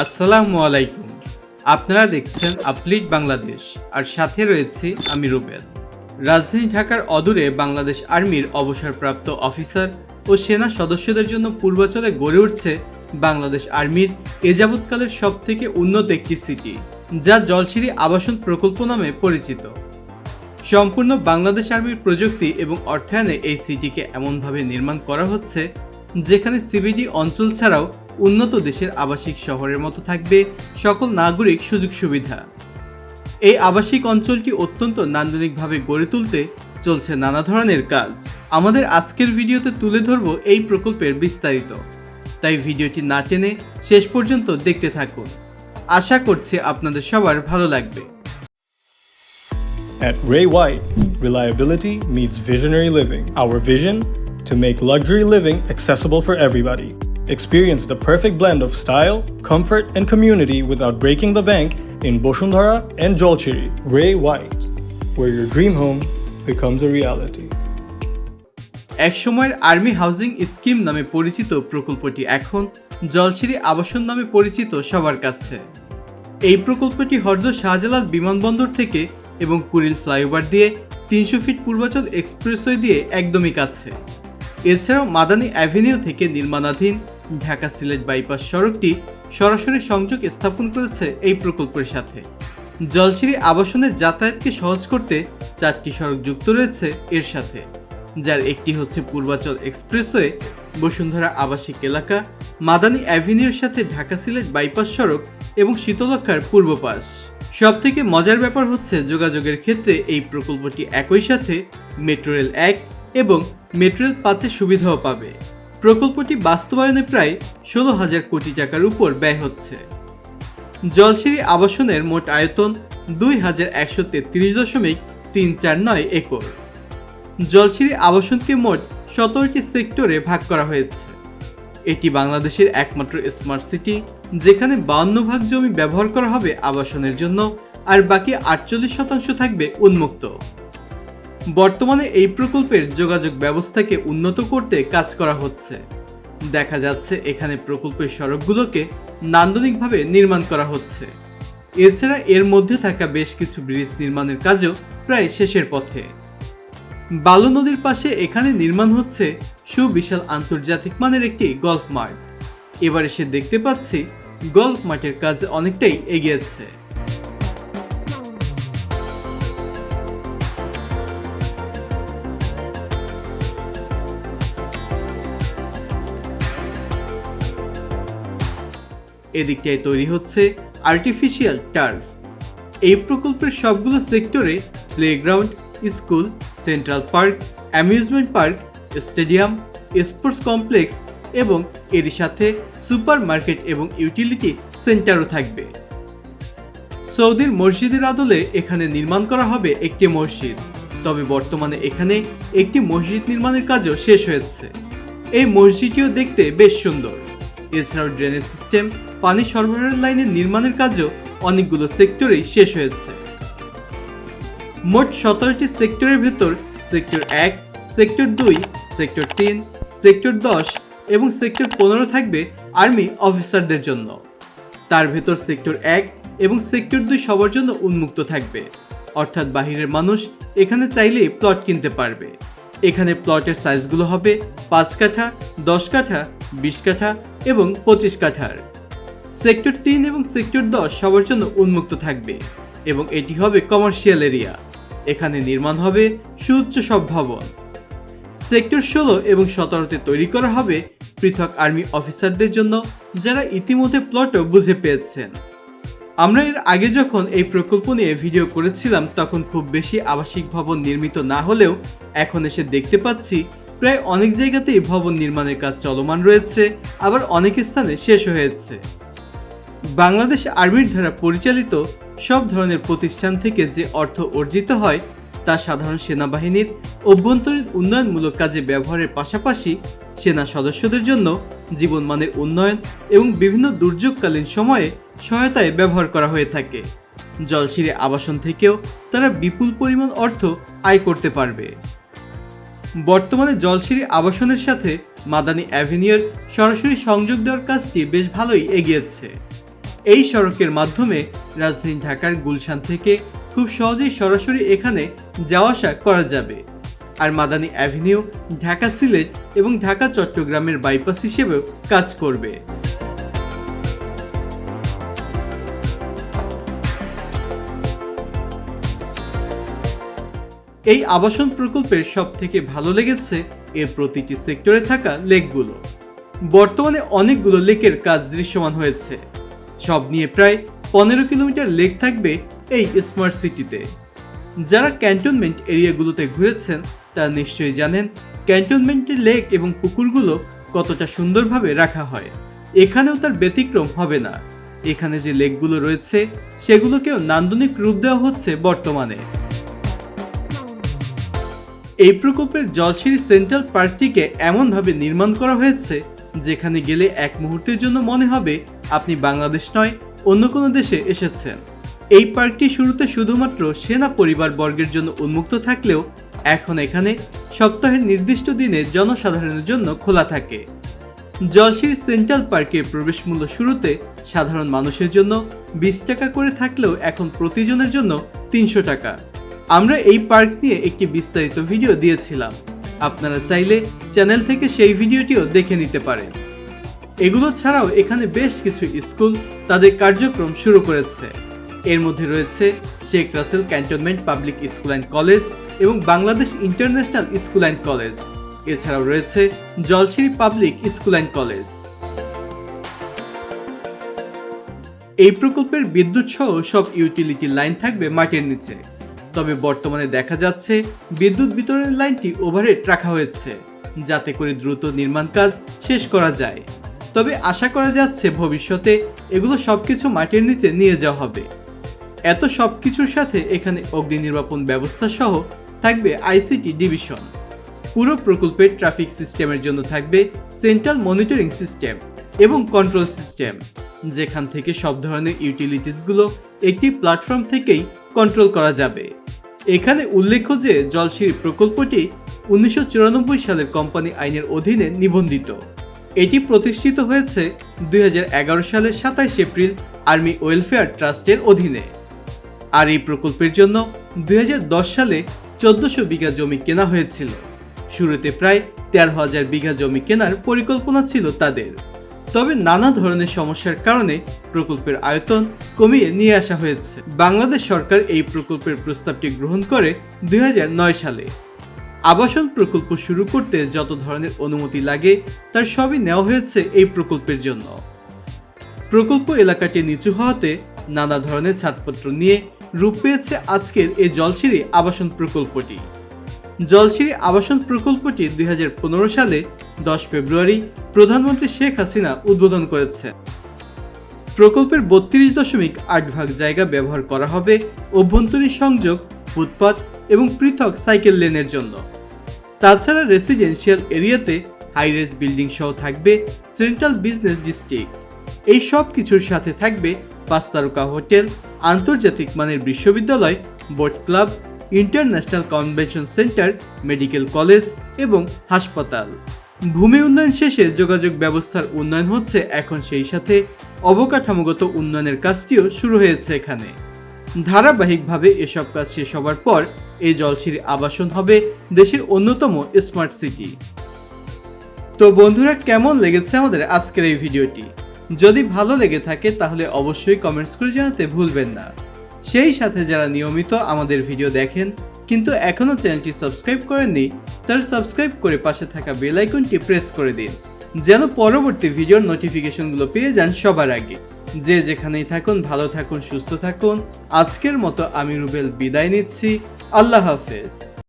আসসালামু আলাইকুম। আপনারা দেখছেন আপলিট বাংলাদেশ, আর সাথে রয়েছি আমি রুবেল। রাজধানী ঢাকার অদূরে বাংলাদেশ আর্মির অবসরপ্রাপ্ত অফিসার ও সেনা সদস্যদের জন্য পূর্বাচলে গড়ে উঠছে বাংলাদেশ আর্মির এ যাবৎকালের সব থেকে উন্নত একটি সিটি, যা জলসিরি আবাসন প্রকল্প নামে পরিচিত। সম্পূর্ণ বাংলাদেশ আর্মির প্রযুক্তি এবং অর্থায়নে এই সিটিকে এমনভাবে নির্মাণ করা হচ্ছে যেখানে সিবিডি অঞ্চল ছাড়াও উন্নত দেশের আবাসিক শহরের মতো থাকবে সকল নাগরিক সুযোগ সুবিধা। এই আবাসিক অঞ্চলটি অত্যন্ত নান্দনিকভাবে গড়ে তুলতে চলছে নানা ধরনের কাজ। আমাদের আজকের ভিডিওতে তুলে ধরব এই প্রকল্পের বিস্তারিত। তাই ভিডিওটি না টেনে শেষ পর্যন্ত দেখতে থাকুন। আশা করছি আপনাদের সবার ভালো লাগবে। At Ray White, reliability meets visionary living. Our vision to make luxury living accessible for everybody. Experience the perfect blend of style, comfort, and community without breaking the bank in Boshundhara and Jolchiri. Ray White, where your dream home becomes a reality. একসময়ের army housing scheme নামে পরিচিত প্রকল্পটি এখন জলসিঁড়ি আবাসন নামে পরিচিত সবার কাছে এই প্রকল্পটি হরজ শাহজালাল বিমানবন্দর থেকে এবং কুড়িল ফ্লাইওভার দিয়ে তিনশো ফিট পূর্বাচল এক্সপ্রেসওয়ে দিয়ে একদমই কাছে এছাড়াও মাদানী অ্যাভিনিউ থেকে নির্মাণাধীন ঢাকা সিলেট বাইপাস সড়কটি সরাসরি সংযোগ স্থাপন করেছে এই প্রকল্পের সাথে। জলসিঁড়ি আবাসনের যাতায়াতকে সহজ করতে চারটি সড়ক যুক্ত রয়েছে এর সাথে, যার একটি হচ্ছে পূর্বাচল এক্সপ্রেসওয়ে, বসুন্ধরা আবাসিক এলাকা, মাদানী অ্যাভিনিউর সাথে ঢাকা সিলেট বাইপাস সড়ক এবং শীতলক্ষার পূর্ব পাশ। সব থেকে মজার ব্যাপার হচ্ছে যোগাযোগের ক্ষেত্রে এই প্রকল্পটি একই সাথে, মেট্রো রেল এক এবং মেট্রো রেল পাঁচের সুবিধাও পাবে। প্রকল্পটি বাস্তবায়নে প্রায় ষোলো হাজার কোটি টাকার উপর ব্যয় হচ্ছে। জলসিঁড়ি আবাসনের মোট আয়তন দুই হাজার একশো তেত্রিশ দশমিক তিন চার নয় একর। জলসিঁড়ি আবাসনকে মোট সতেরোটি সেক্টরে ভাগ করা হয়েছে। এটি বাংলাদেশের একমাত্র স্মার্ট সিটি, যেখানে বাউন্ন ভাগ জমি ব্যবহার করা হবে আবাসনের জন্য, আর বাকি আটচল্লিশ শতাংশ থাকবে উন্মুক্ত। বর্তমানে এই প্রকল্পের যোগাযোগ ব্যবস্থাকে উন্নত করতে কাজ করা হচ্ছে। দেখা যাচ্ছে এখানে প্রকল্পের সড়কগুলোকে নান্দনিকভাবে নির্মাণ করা হচ্ছে। এছাড়া এর মধ্যে থাকা বেশ কিছু ব্রিজ নির্মাণের কাজও প্রায় শেষের পথে। বালু নদীর পাশে এখানে নির্মাণ হচ্ছে সুবিশাল আন্তর্জাতিক মানের একটি গল্ফ মাঠ। এবার এসে দেখতে পাচ্ছি গল্ফ মাঠের কাজ অনেকটাই এগিয়েছে। এদিকটায় তৈরি হচ্ছে আর্টিফিশিয়াল টার্ফ এই প্রকল্পের সবগুলো সেক্টরে playground school central park amusement park stadium sports complex এবং এর সাথে সুপার মার্কেট এবং ইউটিলিটি সেন্টারও থাকবে। সৌদির মসজিদের আদলে এখানে নির্মাণ করা হবে একটি মসজিদ। তবে বর্তমানে এখানে একটি মসজিদ নির্মাণের কাজও শেষ হয়েছে। এই মসজিদটিও দেখতে বেশ সুন্দর। এছাড়াও ড্রেনেজ সিস্টেম পানি সরবরাহের লাইনের নির্মাণের কাজও অনেকগুলো সেক্টরেই শেষ হয়েছে। মোট সতেরোটি সেক্টরের ভেতর সেক্টর এক সেক্টর দুই সেক্টর তিন সেক্টর দশ এবং সেক্টর পনেরো থাকবে আর্মি অফিসারদের জন্য। তার ভেতর সেক্টর এক এবং সেক্টর দুই সবার জন্য উন্মুক্ত থাকবে। অর্থাৎ বাহিরের মানুষ এখানে চাইলেই প্লট কিনতে পারবে। এখানে প্লটের সাইজগুলো হবে পাঁচ কাঠা, দশ কাঠা, বিশ কাঠা এবং পঁচিশ কাঠার। সেক্টর তিন এবং সেক্টর দশ সবার জন্য উন্মুক্ত থাকবে এবং এটি হবে কমার্শিয়াল এরিয়া। এখানে নির্মাণ হবে সুউচ্চ সব ভবন। সেক্টর ষোলো এবং সতেরোতে তৈরি করা হবে পৃথক আর্মি অফিসারদের জন্য যারা ইতিমধ্যে প্লটও বুঝে পেয়েছেন। আমরা এর আগে যখন এই প্রকল্প নিয়ে ভিডিও করেছিলাম, তখন খুব বেশি আবাসিক ভবন নির্মিত না হলেও এখন এসে দেখতে পাচ্ছি প্রায় অনেক জায়গাতেই ভবন নির্মাণের কাজ চলমান রয়েছে, আবার অনেক স্থানে শেষ হয়েছে। বাংলাদেশ আর্মির দ্বারা পরিচালিত সব ধরনের প্রতিষ্ঠান থেকে যে অর্থ অর্জিত হয় তা সাধারণ সেনাবাহিনীর অভ্যন্তরীণ উন্নয়নমূলক কাজে ব্যবহারের পাশাপাশি সেনা সদস্যদের জন্য জীবনমানের উন্নয়ন এবং বিভিন্ন দুর্যোগকালীন সময়ে সহায়তায় ব্যবহার করা হয়ে থাকে। জলসিঁড়ি আবাসন থেকেও তারা বিপুল পরিমাণ অর্থ আয় করতে পারবে। বর্তমানে জলসিঁড়ি আবাসনের সাথে মাদানী অ্যাভিনিউর সরাসরি সংযোগ দেওয়ার কাজটি বেশ ভালোই এগিয়েছে। এই সড়কের মাধ্যমে রাজধানী ঢাকার গুলশান থেকে খুব সহজেই সরাসরি এখানে যাওয়া আসা করা যাবে। আর মাদানী অ্যাভিনিউ, ঢাকা সিলেট এবং ঢাকা চট্টগ্রামের বাইপাস হিসেবেও কাজ করবে। এই আবাসন প্রকল্পের সব থেকে ভালো লেগেছে এর প্রতিটি সেক্টরে থাকা লেকগুলো। বর্তমানে অনেকগুলো লেকের কাজ দৃশ্যমান হয়েছে। সব নিয়ে প্রায় পনেরো কিলোমিটার লেক থাকবে এই স্মার্ট সিটিতে যারা ক্যান্টনমেন্ট এরিয়াগুলোতে ঘুরেছেন, তারা নিশ্চয়ই জানেন ক্যান্টনমেন্টের লেক এবং পুকুরগুলো কতটা সুন্দরভাবে রাখা হয়। এখানেও তার ব্যতিক্রম হবে না। এখানে যে লেকগুলো রয়েছে, সেগুলোকেও নান্দনিক রূপ দেওয়া হচ্ছে বর্তমানে। এই প্রকল্পের জলসিঁড়ি সেন্ট্রাল পার্কটিকে এমনভাবে নির্মাণ করা হয়েছে, যেখানে গেলে এক মুহূর্তের জন্য মনে হবে আপনি বাংলাদেশ নয়, অন্য কোনো দেশে এসেছেন। এই পার্কটি শুরুতে শুধুমাত্র সেনা পরিবার বর্গের জন্য উন্মুক্ত থাকলেও এখন এখানে সপ্তাহের নির্দিষ্ট দিনে জনসাধারণের জন্য খোলা থাকে। জলসিঁড়ি সেন্ট্রাল পার্কের প্রবেশ মূল্য শুরুতে সাধারণ মানুষের জন্য বিশ টাকা করে থাকলেও এখন প্রতিজনের জন্য তিনশো টাকা। আমরা এই পার্ক নিয়ে একটি বিস্তারিত ভিডিও দিয়েছিলাম। আপনারা চাইলে চ্যানেল থেকে সেই ভিডিওটিও দেখে নিতে পারেন। এগুলো ছাড়াও এখানে বেশ কিছু স্কুল তাদের কার্যক্রম শুরু করেছে। এর মধ্যে রয়েছে Sheikh Russel cantonment public school and college এবং Bangladesh international school and college. এছাড়াও রয়েছে Jolshiri public school and college. এই প্রকল্পের বিদ্যুৎ সহ সব ইউটিলিটি লাইন থাকবে মাটির নিচে। তবে বর্তমানে দেখা যাচ্ছে বিদ্যুৎ বিতরণের লাইনটি ওভারহেড রাখা হয়েছে, যাতে করে দ্রুত নির্মাণ কাজ শেষ করা যায়। তবে আশা করা যাচ্ছে ভবিষ্যতে এগুলো সবকিছু মাটির নিচে নিয়ে যাওয়া হবে। এত সব কিছুর সাথে এখানে অগ্নি নির্বাপন ব্যবস্থা সহ থাকবে আইসিটি ডিভিশন। পুরো প্রকল্পের ট্রাফিক সিস্টেমের জন্য থাকবে সেন্ট্রাল মনিটরিং সিস্টেম এবং কন্ট্রোল সিস্টেম, যেখান থেকে সব ধরনের ইউটিলিটিসগুলো একটি প্ল্যাটফর্ম থেকেই কন্ট্রোল করা যাবে। এখানে উল্লেখ্য যে জলসিঁড়ি প্রকল্পটি উনিশশো চুরানব্বই সালের কোম্পানি আইনের অধীনে নিবন্ধিত। এটি প্রতিষ্ঠিত হয়েছে দু হাজার এগারো সালের সাতাইশ এপ্রিল আর্মি ওয়েলফেয়ার ট্রাস্টের অধীনে। আর এই প্রকল্পের জন্য দুই হাজার দশ সালে চোদ্দশো বিঘা জমি কেনা হয়েছিল। শুরুতে প্রায় তেরো হাজার বিঘা জমি কেনার পরিকল্পনা ছিল তাদের। তবে নানা ধরনের সমস্যার কারণে প্রকল্পের আয়তন কমিয়ে নিয়ে আসা হয়েছে। বাংলাদেশ সরকার এই প্রকল্পের প্রস্তাবটি গ্রহণ করে দুই হাজার নয় সালে। আবাসন প্রকল্প শুরু করতে যত ধরনের অনুমতি লাগে, তার সবই নেওয়া হয়েছে এই প্রকল্পের জন্য। প্রকল্প এলাকাটি নিচু হওয়াতে নানা ধরনের ছাদপত্র নিয়ে রূপ পেয়েছে আজকের এই জলসিঁড়ি আবাসন প্রকল্পটি। জলসিঁড়ি আবাসন প্রকল্পটি দুই হাজার পনেরো সালে দশ ফেব্রুয়ারি প্রধানমন্ত্রী শেখ হাসিনা উদ্বোধন করেছে। প্রকল্পের বত্রিশ দশমিক আট ভাগ জায়গা ব্যবহার করা হবে অভ্যন্তরীণ সংযোগ, ফুটপাত এবং পৃথক সাইকেল লেনের জন্য। তাছাড়া রেসিডেন্সিয়াল এরিয়াতে হাইরেজ বিল্ডিং সহ থাকবে সেন্ট্রাল বিজনেস ডিস্ট্রিক্ট। এই সব কিছুর সাথে থাকবে পাঁচ তারকা হোটেল, আন্তর্জাতিক মানের বিশ্ববিদ্যালয়, boat club, international convention centre, medical college এবং হাসপাতাল। ভূমি উন্নয়ন শেষে যোগাযোগ ব্যবস্থার উন্নয়ন হচ্ছে এখন সেই সাথে অবকাঠামোগত উন্নয়নের কাজটিও শুরু হয়েছে এখানে। ধারাবাহিকভাবে এসব কাজ শেষ হবার পর এই জলসিঁড়ি আবাসন হবে দেশের অন্যতম স্মার্ট সিটি। তো বন্ধুরা, কেমন লেগেছে আমাদের আজকের এই ভিডিওটি? যদি ভালো লেগে থাকে তাহলে অবশ্যই কমেন্টস করে জানাতে ভুলবেন না। সেই সাথে যারা নিয়মিত আমাদের ভিডিও দেখেন, কিন্তু এখনও চ্যানেলটি সাবস্ক্রাইব করেননি, তারা সাবস্ক্রাইব করে পাশে থাকা বেল আইকনটি প্রেস করে দিন, যেন পরবর্তী ভিডিওর নোটিফিকেশনগুলো পেয়ে যান সবার আগে। যে যেখানেই থাকুন, ভালো থাকুন, সুস্থ থাকুন। আজকের মতো আমি রুবেল বিদায় নিচ্ছি। আল্লাহ হাফেজ।